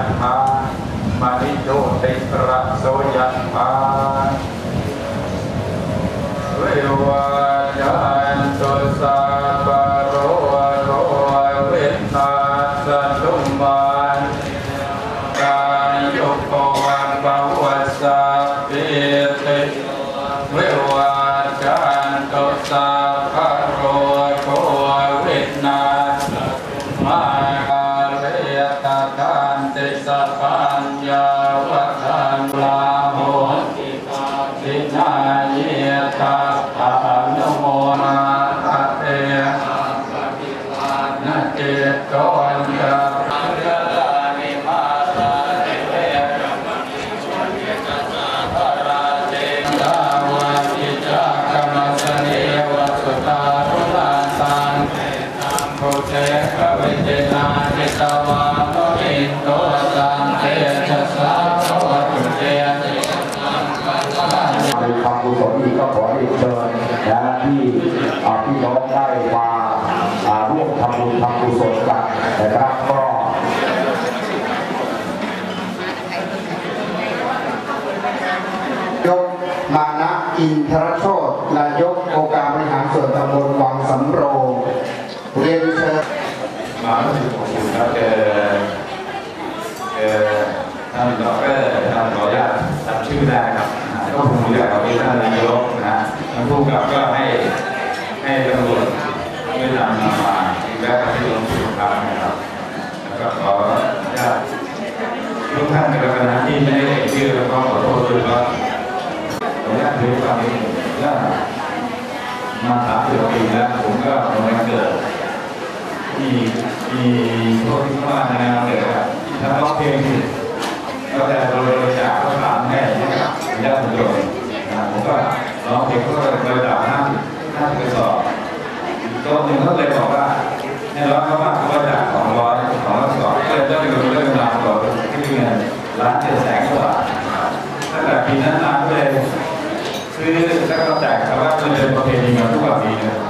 นะโยยะถามานิโตติระโสยะถาเววัจจันตุสัพพะโรโรเวินาศตุมานการยุโกวันบวัสสะปิติเววัจจันตุสัพพะโรโรเวินาศมา มกุศรีก็ขอได้เชิญนะที่พี่น้องได้มาร่วมทำบุญทำกุศลกันนะครับก็ยกมานะอินทรโชตนายกองค์การบริหารส่วนตำบลวังสำโรงเรียนเชิญ มารู้สึกอบอุ่นครับเจอเจอท่านดอกเตอร์ท่านขออนุญาตจำชื่อได้ครับก็คงรู้จักกับท่านนายกนะฮะท่านผู้กำกับก็ให้ให้ตำรวจช่นำมาที่แวะที่โรงพยาบาลนะครับแล้วก็ขออนุญาตทุกท่านในคณะที่ไม่ได้เอ่ยชื่อแล้วก็ขอโทษด้วยก็ขออนุญาตถือความนี้ว่ามาสามสิบกว่าปีแล้วผมก็วันเกิดมี มีพวกที่มาในงานเลยครับถ้าร้องเพลงผิดก็จะบริจาคข้าวสารให้นะครับญาติโยมนะผมก็ร้องเพลงก็บริจาคห้าห้าสิบสอบก็หนึ่งก็เลยบอกว่าให้ร้องเขาว่าบริจาคสองร้อยสองร้อยสอบก็เลยได้เป็นเรื่องราวต่อที่เงินล้านเจ็ดแสนกว่าตั้งแต่ปีนั้นมาก็เลยซื้อแล้วก็แจกชาวบ้านจนเป็นประเพณีมาทุกปีเลยที่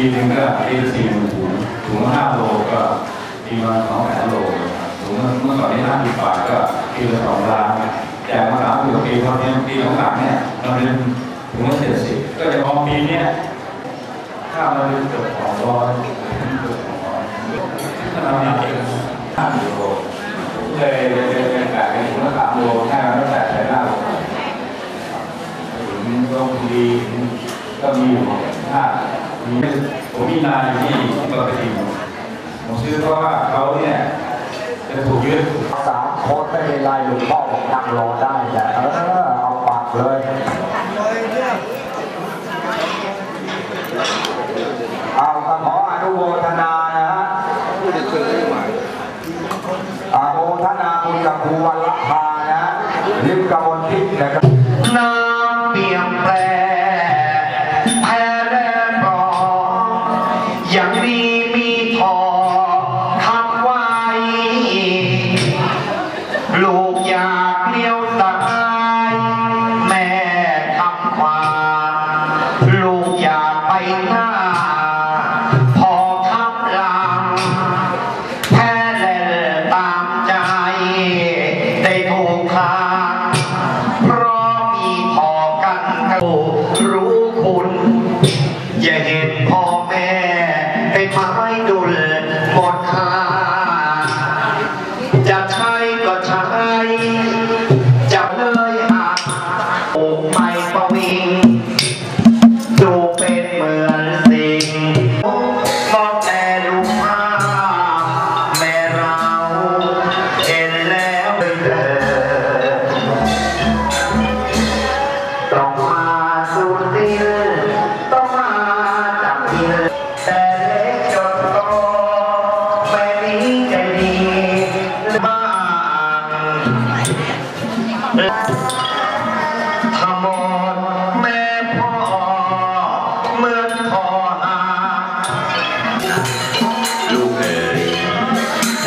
ปีหนึ่งก็ปีละสี่หมื่นถุงถุงละห้าโลก็ปีละสองแสนโลถุงเมื่อก่อนนี้ห้าสิบบาทก็ปีละสองล้านแจกมาสามสิบปีพอเนี่ยปีของหลังเนี่ยมันเป็นถุงละเจ็ดสิบก็จะพอปีเนี้ยข้าวมันเป็นเกือบสองร้อยเกือบสองร้อยถ้าเราเนี่ยห้าสิบโลเลยเลยเลยแจกเป็นถุงละสามโลให้เราไม่แจกใช้หน้าโลถึงโรงดีก็มีอยู่ห้า ผมมีนายอยู่ที่ที่ปกติผมซื้อเพราะว่าเขาเนี่ยจะถูกยึดสามคนไม่เป็นไรหลวงพ่อบอกนั่งรอได้แต่เออเอาปักเลยเอาขออนุโมทนานะฮะอาโมทนาบุญกับครูวันละพานะริมกระบวนทิพย์นะครับ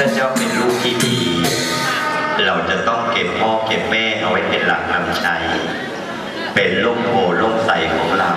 ถ้าเจ้าเป็นลูกที่ดี เราจะต้องเก็บพ่อเก็บแม่เอาไว้เป็นหลักนำใช้ เป็นล่มโพล่มใสของเรา